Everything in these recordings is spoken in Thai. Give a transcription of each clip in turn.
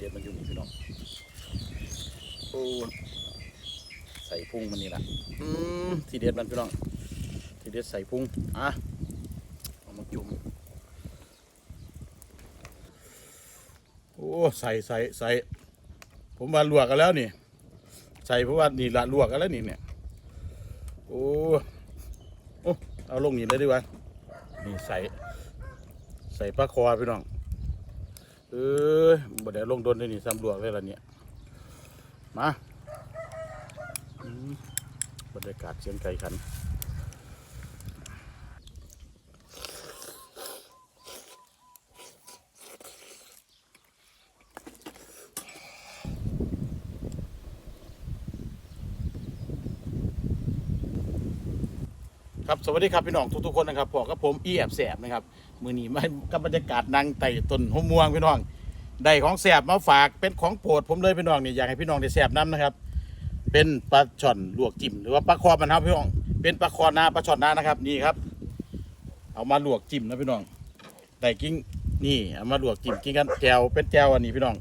เด็ดมันอยู่นี่พี่น้องโอ้ใส่พุงมันนี่แหละอืมทีเด็ดมันพี่น้องทีเด็ดใส่พุงอะเอามาจุ่มโอ้ใส่ใส่ใส่ผมมาลวกกันแล้วนี่ ใส่เพราะว่านี่ละลวกกันแล้วนี่เนี่ยโอ้โอ้เอาลงนี่เลยดีกว่านี่ใส่ใส่ปลาคอพี่น้อง เออบ่ได้ลงโดนได้นี่ซ้ำรวกเลยล่ะเนี่ยมาบรรยากาศเชียงไก่ขัน สวัสดีครับพี่น้องทุกๆคนนะครับพอกับผมอีแอบแสบนะครับมือนี้มากับบรรยากาศนางไต่ต้นหมม่วงพี่น้องได้ของแสบมาฝากเป็นของโปรดผมเลยพี่น้องนี่อยากให้พี่น้องได้แสบน้ำนะครับ เป็นปลาช่อนลวกจิ้มหรือว่าปลาคอมันครับพี่น้องเป็นปลาคอนาปลาช่อนนานะครับนี่ครับ เอามาลวกจิ้มนะพี่น้องได้กิ้งนี่เอามาลวกจิ้มกินกันแจวเป็นแจวอันนี้พี่น้อง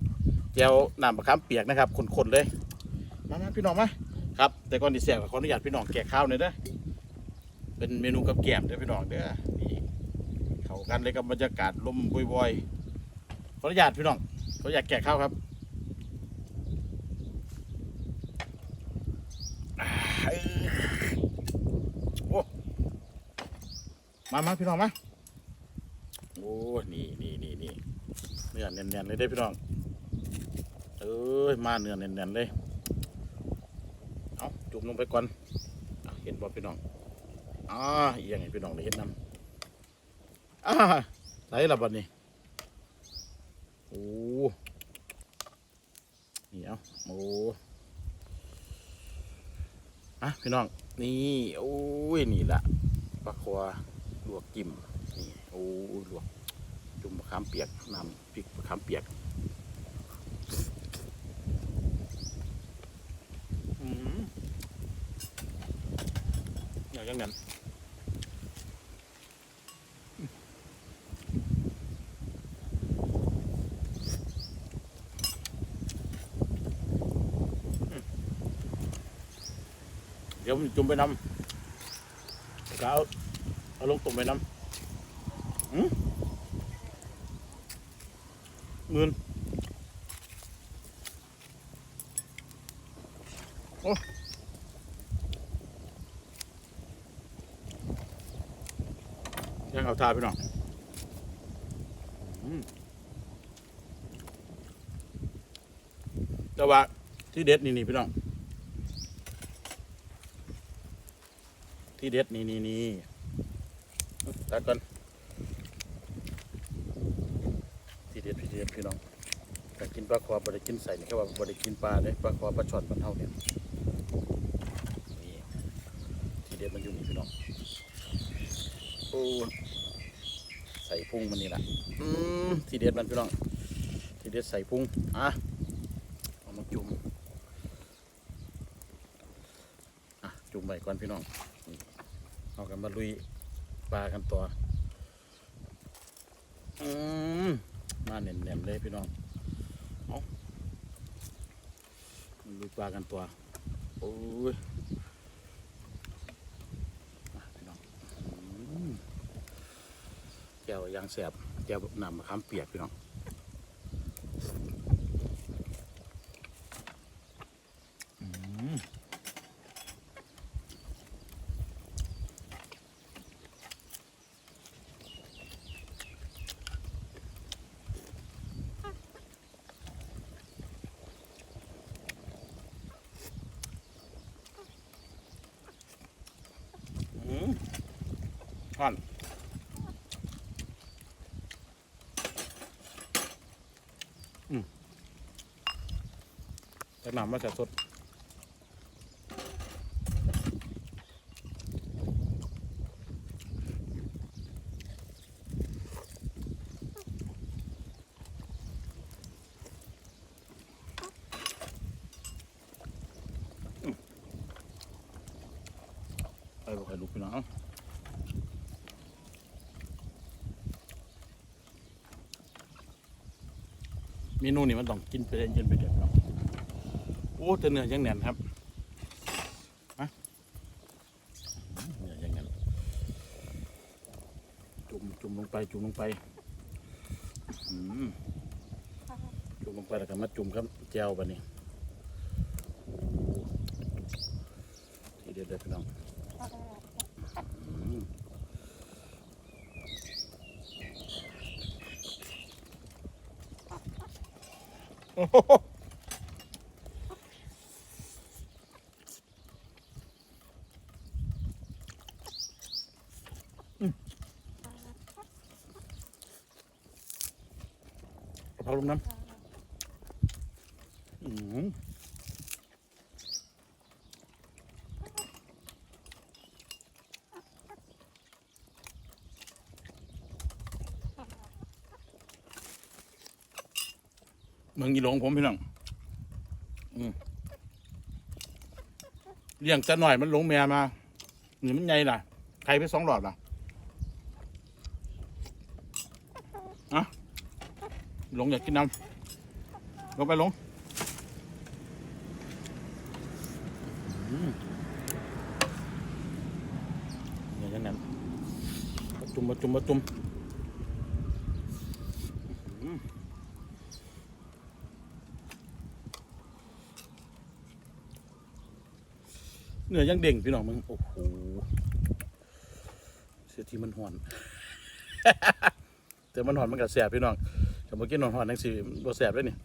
แจวน้ำมะขามเปียกนะครับคนๆเลยมามาพี่น้องมาครับแต่ก่อนที่แสบขออนุญาตพี่น้องแกะข้าวหน่อยเด้อ เป็นเมนูกับแกล้มเด้อพี่น้องเด้อนี่เข้ากันเลยกับบรรยากาศลมบ่อยๆขออนุญาตพี่น้องขออนุญาตแกะข้าวครับอ่าเอ้ยโอ้มามาพี่น้องมาโอ้นี่นี่นี่นี่เนื้อแน่นๆเลยเด้พี่น้องเอ้ยมาเนื้อแน่นๆเลยเอาจุ่มลงไปก่อนอเห็นบ่พี่น้อง อ่าเอียงให้พี่น้องได้เห็นนำอ่าไหนละบัดนี้โอ้นี่เอาโอ้อะพี่น้อง นี่โอ้ยนี่ละปลาควาลวกจิ้มนี่โอ้ลวกจุ่มมะขามเปียกน้ำพริกมะขามเปียก อืมอย่างยังนั้น เดี๋ยวมันจุ่มไปน้ำแล้วเอาเอาลงตุ่มไปน้ำหืมเงินโอ้ยังเอาทาไปหน่อยแต่ว่าที่เด็ดนี่นี่พี่น้อง ที่เด็ดนี่นี่นี่ตัดก่อนที่เด็ดที่เด็ดพี่น้องแต่กินปลาคอบ่ได้กินใส่นี่แค่ว่าบ่ได้กินปลาเลยปลาคอปลาช่อนปลาเท่าเนี่ยนี่ที่เด็ดมันอยู่นี่พี่น้องโอ้ใส่พุ่งมันนี่แหละอืมที่เด็ดมันพี่น้องที่เด็ดใส่พุ่งอะเอามาจุ่มอะจุ่มไปก่อนพี่น้อง เอากันมาลุยปลากันต่ออืมมาเน่นๆเลยพี่น้องเอามาลุยปลากันตัวโอ้ยมาพี่น้องอืมแก้วยางแสบแก้วน้ำมะขามเปียกพี่น้อง ท่อนอืมแต่น้ำมาจากสดไปบอกให้ลูกพี่น้อง เมนูนี่มันต้องกินไปเย็นๆไปเด็ดเนาะโอ้แต่เนื้อยังแน่นครับมาเนื้อยังแน่นจุ่มจุ่มลงไปจุ่มลงไปอืมจุ่มลงไปแล้วก็มาจุ่มครับแจ่วบะนี่ทีเด็ดเลยพี่น้อง อืมโอ้โหอืมกลงน้ำอืม เมืองยีหลงผมพี่น้องเลี้ยงจะหน่อยมันหลงแม่มาหรือมันไงล่ะ ใครไปสองหลอดล่ะอะหลงอยากกินน้ำลงไปหลงอืมเนี่ยอย่างนั้นมาจุ่มมาจุ่มมาจุ่มอืม เนื้อยังเด่งพี่น้องมึงโอ้โหเสียทีมันหอนแต่มันหอนมันก็แสบพี่น้องแต่เมื่อกี้นอนหอนนังสีบ่แสบด้วยนี่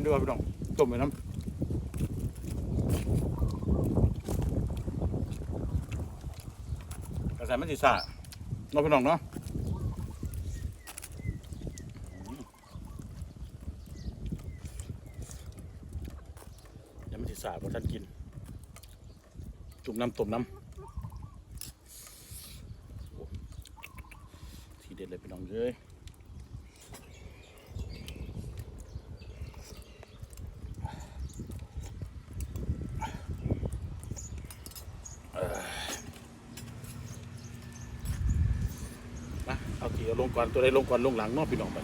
น้ำดีกว่าพี่น้องต้มไปน้ำกระแสมันสีซ่าเนาะพี่น้องเนาะยังไม่สีซ่าเพราะท่านกินจุ่มน้ำต้มน้ำโอ้ทีเด็ดเลยพี่น้องเอ้ย มาเอากี่เอา ลงก่อนตัวใดลงก่อนลงหลังเนอกพี่น้องไป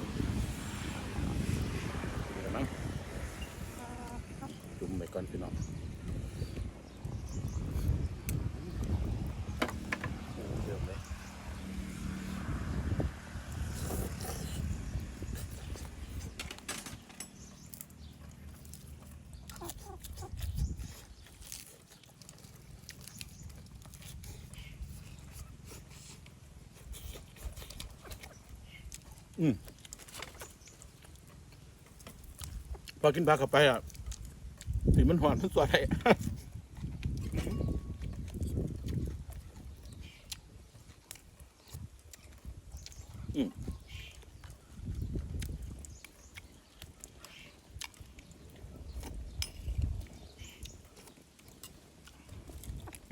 เดี๋ยวมั้งจุ่มไปก่อนพี่น้องโอ้เยอะเลย พอกินผักเข้าไปอะสีมันหวานมันสวยอืม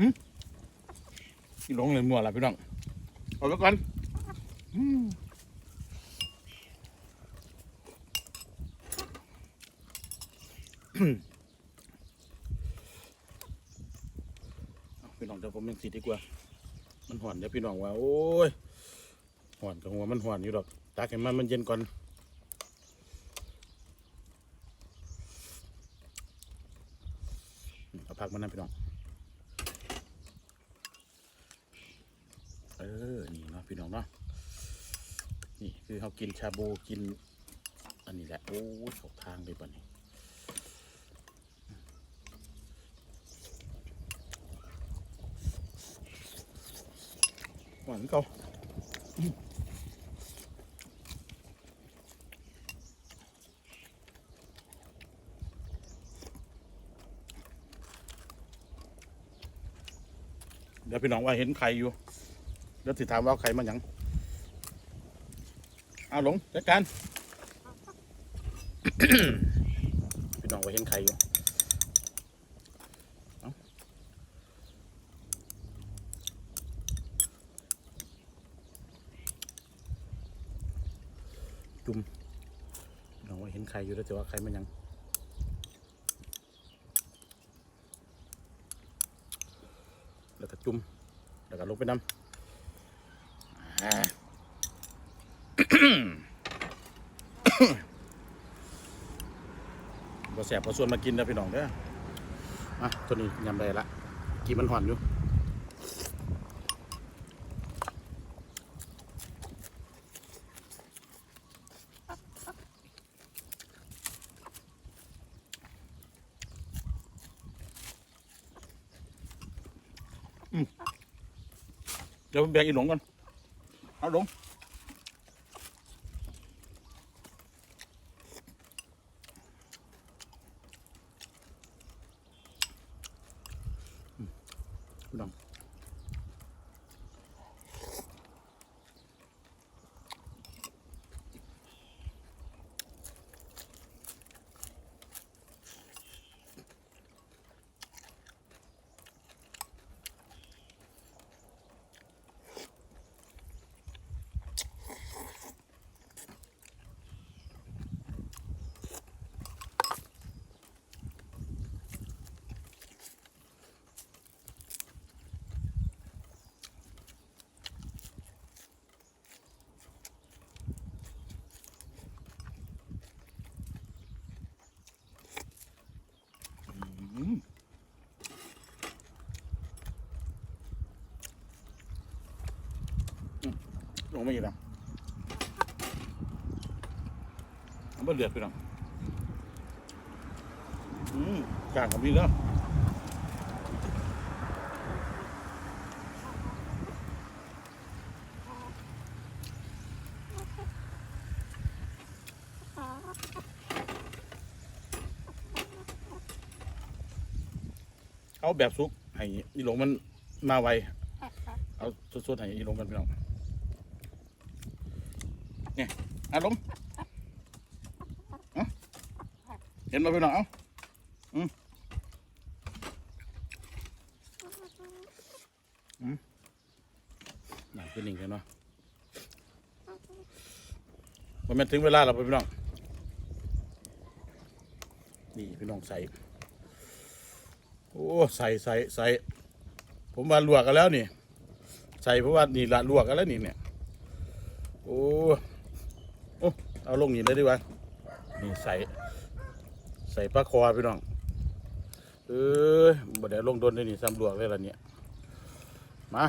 หืมอีหลงเลยมัวละพี่น้อง เอาไปก่อนอืม เอา พี่น้องเดี๋ยวผมยังสีดีกว่า มันห่อนเดี๋ยวพี่น้องว่า โอ้ยห่อนกับหัวมันห่อนอยู่ดอกตากให้มันมันเย็นก่อนเอาผักมันนั่นพี่น้อง เออ นี่เนาะพี่น้องเนาะ นี่คือเขากินชาบูกิน อันนี้แหละ โอ้ยเขาทางเลยป่ะนี่ หวานเก่าเดี๋ยวพี่น้องว่าเห็นใครอยู่ เดี๋ยวสิถามว่าใครมาหยังเอาหลงจัดการพี่น้องว่าเห็นใครอยู่ อยู่แล้วแต่ว่าไข่มันยังแล้วก็จุ่มแล้วก็ลงไปน้ำบ่แสบบ่ส่วนมากินนะพี่น้องเด้อมาตัวนี้ยำได้ละกินมันห่อนอยู่ เดี๋ยวผมแบกอีหลงก่อนเอาหลงพี่น้องอืมอืม ลงไม่อีกแล้วเอาไปเลือดพี่น้องอืมกลางกับมีแล้วเอาแบบซุกให้อีหลงมันมาไว เอาสดๆให้อีหลงกันพี่น้อง เนี่ยอารมณ์เห็นไหมพี่น้องเอาอืมอืมน่าเป็นหนึ่งกันเนาะมันเป็นถึงเวลาแล้วพี่น้องนี่พี่น้องใส่โอ้ใส่ใส่ใส่ผมมาลวกกันแล้วนี่ ใส่เพราะว่านี่ละลวกกันแล้วนี่เนี่ย โอ้ เอาลงนี่เลยดีกว่านี่ใส่ใส่ปลาคอพี่น้องเออบ่ได้ลงโดนได้นี่ซ้ำลวกเลยละเนี่ยมา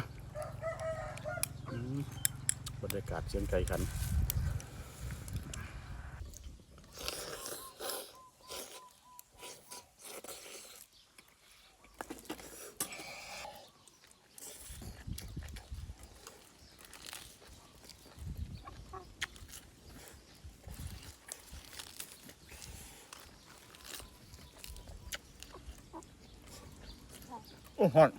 บรรยากาศเชียงไก่ขัน โอ้ฮอน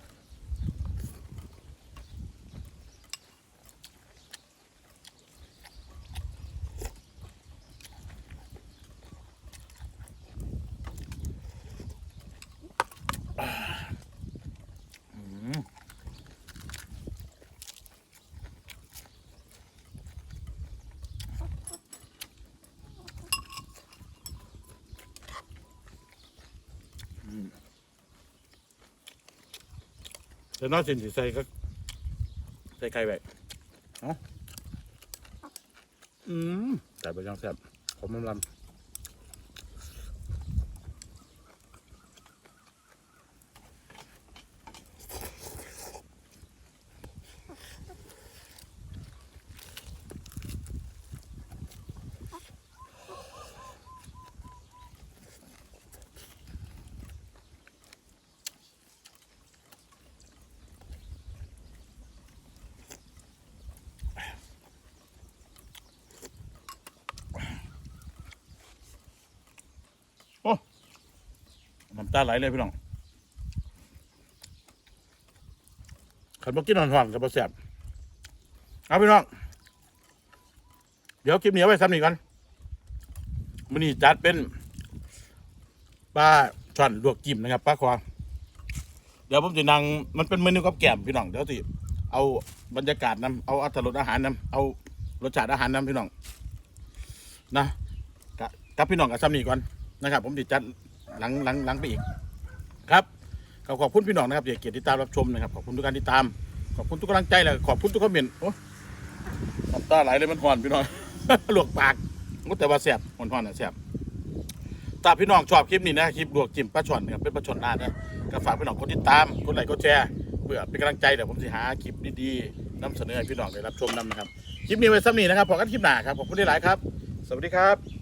อืม เดี๋ยวน้อยสินสิใส่ก็ใส่ไข่ไว้เอาอืมใส่ไปยังแซ่บผมมันลำ น้ำตาไหลเลยพี่น้องขันบกินหอนๆกับบ่แซ่บเอาพี่น้อง เดี๋ยวคลิปนี้เอาไว้ซ้ำนี่ก่อนมื้อนี้จัดเป็นปลาช่อนลวกจิ้มนะครับปลาคอเดี๋ยวผมจะนั่งมันเป็นเมนูกับแกล้มพี่น้องเดี๋ยวสิเอาบรรยากาศนํเอาอัตรสอาหารนํเอารสชาติอาหารนํพี่น้องนะกะกับพี่น้องกับซ้ำนี่ก่อนนะครับ ผมจะจัด หลังหลังหลังไปอีกครับขอขอบคุณพี่น้องนะครับที่เกียรติติดตามรับชมนะครับขอบคุณทุกการติดตาม ขอบคุณทุกกำลังใจและขอบคุณทุกคอมเมนต์โอ้ตาไหลเลยมันห่อนพี่น้องหลวกปากก็แต่ว่าแสบห่อนๆน่ะแสบถ้าพี่น้องชอบคลิปนี้นะคลิปลวกจิ้มปลาช่อนนะครับเป็นปลาช่อนนานะก็ฝากพี่น้องกดติดตามกดไลค์กดแชร์เพื่อเป็นกำลังใจเดี๋ยวผมจะหาคลิปดีๆนำเสนอให้พี่น้องได้รับชมนำนะครับคลิปนี้ไว้ซ้ำนี้นะครับพอกันคลิปหน้าครับขอบคุณที่หลายครับ สวัสดีครับ